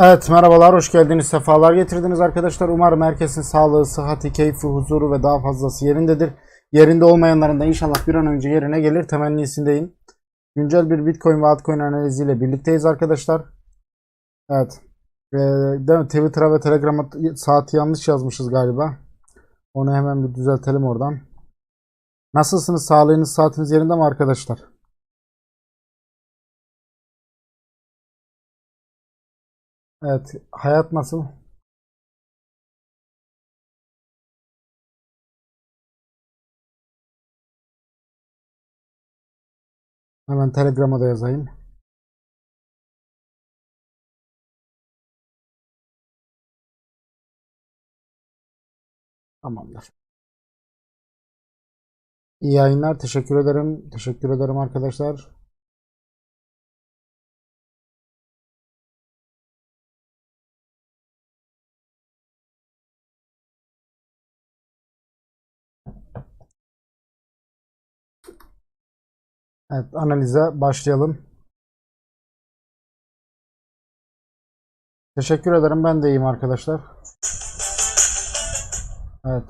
Evet merhabalar, hoş geldiniz, sefalar getirdiniz arkadaşlar. Umarım herkesin sağlığı, sıhhati, keyfi, huzuru ve daha fazlası yerindedir. Yerinde olmayanların da inşallah bir an önce yerine gelir temennisindeyim. Güncel bir Bitcoin ve altcoin analiziyle birlikteyiz arkadaşlar. Evet. Ee? Twitter'a ve Telegram'a saati yanlış yazmışız galiba. Onu hemen bir düzeltelim oradan. Nasılsınız? Sağlığınız, saatiniz yerinde mi arkadaşlar? Evet. Hayat nasıl? Hemen Telegram'a da yazayım. Tamamdır. İyi yayınlar. Teşekkür ederim. Teşekkür ederim arkadaşlar. Evet, analize başlayalım. Teşekkür ederim. Ben de iyiyim arkadaşlar. Evet.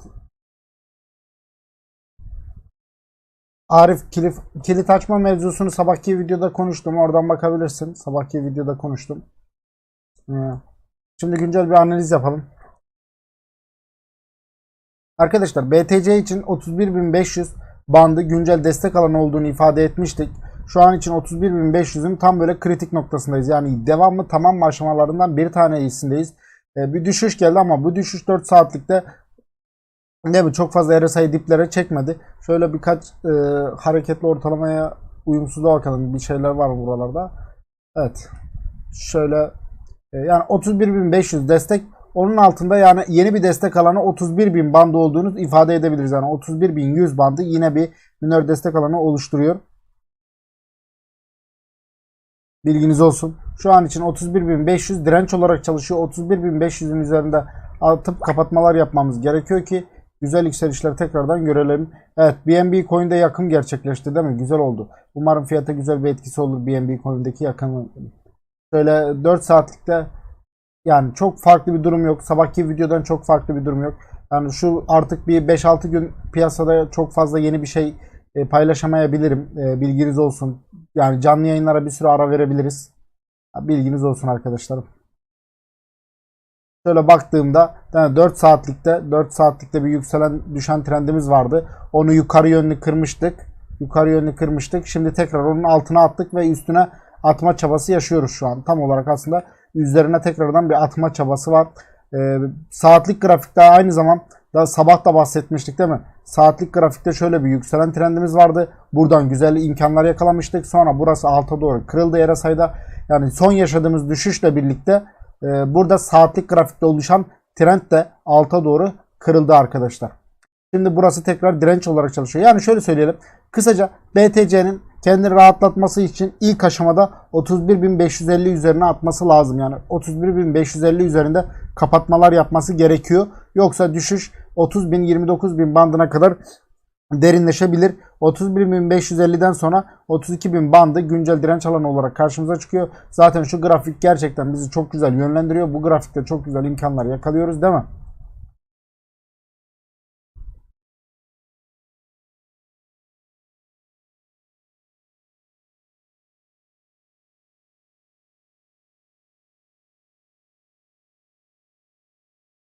Arif kilit, kilit açma mevzusunu sabahki videoda konuştum. Oradan bakabilirsin. Sabahki videoda konuştum. Ee, Şimdi güncel bir analiz yapalım. Arkadaşlar BTC için 31.500 bandı güncel destek alanı olduğunu ifade etmiştik. Şu an için 31.500'ün tam böyle kritik noktasındayız. Yani devamlı tamam aşamalarından bir tanesindeyiz. Ee, bir düşüş geldi ama bu düşüş 4 saatlikte Değil mi? Çok fazla RSI diplere çekmedi. Şöyle birkaç e, hareketli ortalamaya uyumsuzluğa bakalım. Bir şeyler var mı buralarda? Evet. Şöyle e, yani 31.500 destek onun altında yani yeni bir destek alanı 31.000 bandı olduğunu ifade edebiliriz. Yani 31.100 bandı yine bir minor destek alanı oluşturuyor. Bilginiz olsun. Şu an için 31.500 direnç olarak çalışıyor. 31.500'ün üzerinde atıp kapatmalar yapmamız gerekiyor ki güzel yükselişler tekrardan görelim. Evet BNB coin'de yakım gerçekleşti değil mi? Güzel oldu. Umarım fiyata güzel bir etkisi olur BNB coin'deki yakımı. Şöyle 4 saatlikte yani çok farklı bir durum yok. Sabahki videodan çok farklı bir durum yok. Yani şu artık bir 5-6 gün piyasada çok fazla yeni bir şey e, paylaşamayabilirim. E, bilginiz olsun. Yani canlı yayınlara bir süre ara verebiliriz. Bilginiz olsun arkadaşlarım. Şöyle baktığımda yani 4 saatlikte 4 saatlikte bir yükselen düşen trendimiz vardı. Onu yukarı yönlü kırmıştık. Yukarı yönlü kırmıştık. Şimdi tekrar onun altına attık ve üstüne atma çabası yaşıyoruz şu an. Tam olarak aslında üzerine tekrardan bir atma çabası var. Ee, saatlik grafikte aynı zaman da sabah da bahsetmiştik değil mi? Saatlik grafikte şöyle bir yükselen trendimiz vardı. Buradan güzel imkanlar yakalamıştık. Sonra burası alta doğru kırıldı RSI'da. Yani son yaşadığımız düşüşle birlikte e, burada saatlik grafikte oluşan trend de alta doğru kırıldı arkadaşlar. Şimdi burası tekrar direnç olarak çalışıyor. Yani şöyle söyleyelim. Kısaca BTC'nin kendini rahatlatması için ilk aşamada 31.550 üzerine atması lazım. Yani 31.550 üzerinde kapatmalar yapması gerekiyor. Yoksa düşüş 30.000 29.000 bandına kadar derinleşebilir. 31.550'den sonra 32.000 bandı güncel direnç alanı olarak karşımıza çıkıyor. Zaten şu grafik gerçekten bizi çok güzel yönlendiriyor. Bu grafikte çok güzel imkanlar yakalıyoruz değil mi?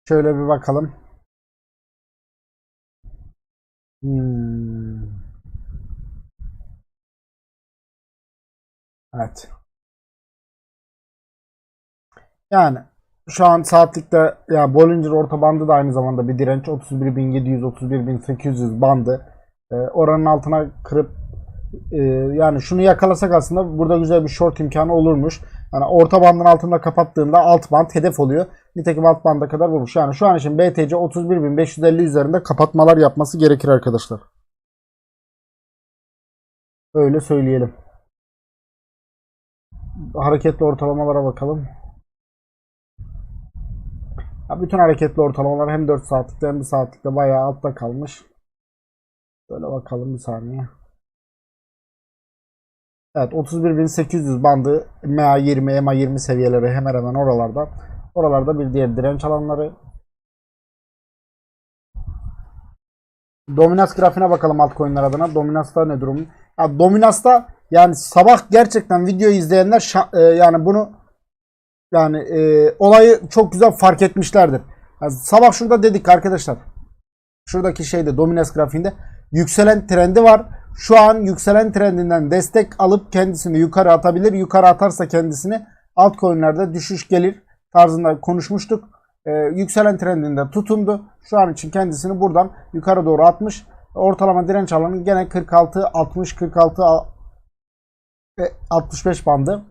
Şöyle bir bakalım. Hmm. Evet. Yani şu an saatlikte ya Bollinger orta bandı da aynı zamanda bir direnç 31.700 31.800 bandı. Ee, oranın altına kırıp e, yani şunu yakalasak aslında burada güzel bir short imkanı olurmuş. Yani orta bandın altında kapattığında alt band hedef oluyor. Nitekim alt banda kadar vurmuş. Yani şu an için BTC 31.550 üzerinde kapatmalar yapması gerekir arkadaşlar. Öyle söyleyelim. Hareketli ortalamalara bakalım. Ya bütün hareketli ortalamalar hem 4 saatlikte hem 1 saatlikte bayağı altta kalmış. Böyle bakalım bir saniye. Evet 31.800 bandı MA20, MA20 seviyeleri hemen hemen oralarda. Oralarda bir diğer direnç alanları. Dominas grafiğine bakalım altcoin'ler adına. Dominas'ta ne durum? Ya Dominas'ta yani sabah gerçekten video izleyenler e, yani bunu yani e, olayı çok güzel fark etmişlerdir. Yani sabah şurada dedik arkadaşlar. Şuradaki şeyde Dominas grafiğinde yükselen trendi var. Şu an yükselen trendinden destek alıp kendisini yukarı atabilir. Yukarı atarsa kendisini altcoin'lerde düşüş gelir tarzında konuşmuştuk. Ee, yükselen trendinde tutundu. Şu an için kendisini buradan yukarı doğru atmış. Ortalama direnç alanı gene 46 60 46 al- ve 65 bandı.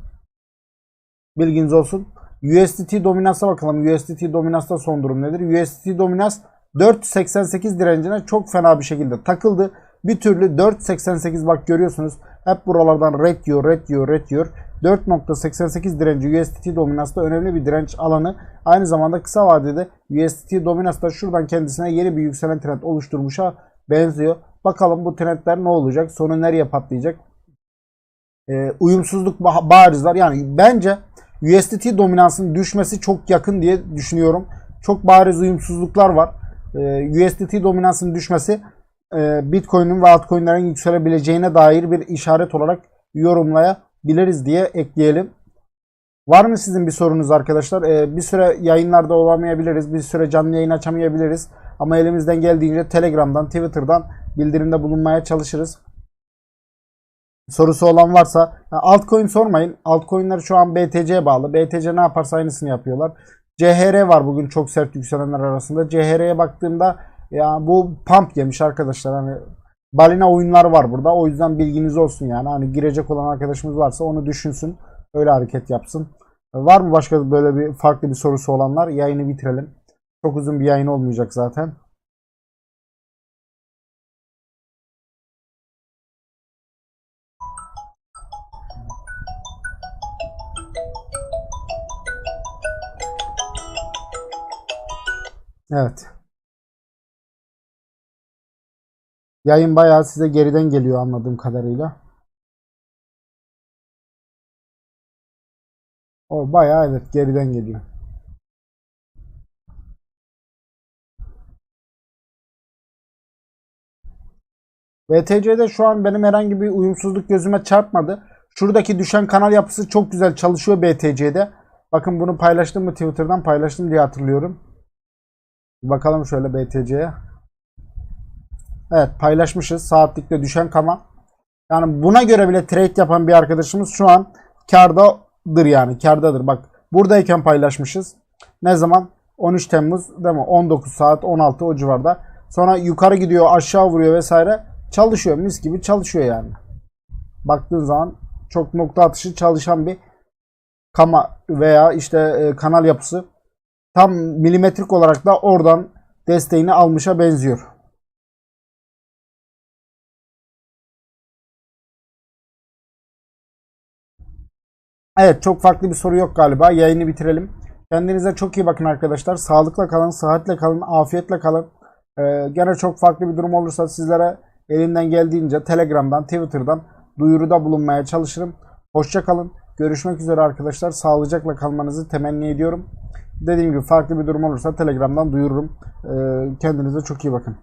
Bilginiz olsun. USDT dominansa bakalım. USDT dominansta son durum nedir? USDT dominans 4.88 direncine çok fena bir şekilde takıldı. Bir türlü 4.88 bak görüyorsunuz. Hep buralardan red yiyor, red yiyor, red yiyor. 4.88 direnci USDT dominansta önemli bir direnç alanı. Aynı zamanda kısa vadede USDT dominansta şuradan kendisine yeni bir yükselen trend oluşturmuşa benziyor. Bakalım bu trendler ne olacak? Sonu nereye patlayacak? Ee, uyumsuzluk ba- bariz var. Yani bence USDT dominansının düşmesi çok yakın diye düşünüyorum. Çok bariz uyumsuzluklar var. Ee, USDT dominansının düşmesi e, Bitcoin'in ve altcoin'lerin yükselebileceğine dair bir işaret olarak yorumlayabiliriz diye ekleyelim. Var mı sizin bir sorunuz arkadaşlar? Ee, bir süre yayınlarda olamayabiliriz. Bir süre canlı yayın açamayabiliriz. Ama elimizden geldiğince Telegram'dan, Twitter'dan bildirimde bulunmaya çalışırız. Sorusu olan varsa altcoin sormayın. Altcoin'ler şu an BTC'ye bağlı. BTC ne yaparsa aynısını yapıyorlar. CHR var bugün çok sert yükselenler arasında. CHR'ye baktığımda ya bu pump yemiş arkadaşlar. Hani balina oyunlar var burada. O yüzden bilginiz olsun yani. Hani girecek olan arkadaşımız varsa onu düşünsün. Öyle hareket yapsın. Var mı başka böyle bir farklı bir sorusu olanlar? Yayını bitirelim. Çok uzun bir yayın olmayacak zaten. Evet. Yayın bayağı size geriden geliyor anladığım kadarıyla. O bayağı evet geriden geliyor. VTC'de şu an benim herhangi bir uyumsuzluk gözüme çarpmadı. Şuradaki düşen kanal yapısı çok güzel çalışıyor BTC'de. Bakın bunu paylaştım mı Twitter'dan paylaştım diye hatırlıyorum. Bakalım şöyle BTC'ye. Evet paylaşmışız. Saatlikte düşen kanal. Yani buna göre bile trade yapan bir arkadaşımız şu an kardadır yani. Kardadır. Bak buradayken paylaşmışız. Ne zaman? 13 Temmuz değil mi? 19 saat 16 o civarda. Sonra yukarı gidiyor aşağı vuruyor vesaire. Çalışıyor. Mis gibi çalışıyor yani. Baktığın zaman çok nokta atışı çalışan bir kama veya işte e, kanal yapısı. Tam milimetrik olarak da oradan desteğini almışa benziyor. Evet çok farklı bir soru yok galiba. Yayını bitirelim. Kendinize çok iyi bakın arkadaşlar. Sağlıkla kalın, sıhhatle kalın, afiyetle kalın. Ee, gene çok farklı bir durum olursa sizlere elimden geldiğince Telegram'dan, Twitter'dan duyuruda bulunmaya çalışırım. Hoşça kalın. Görüşmek üzere arkadaşlar. Sağlıcakla kalmanızı temenni ediyorum. Dediğim gibi farklı bir durum olursa Telegram'dan duyururum. Ee, kendinize çok iyi bakın.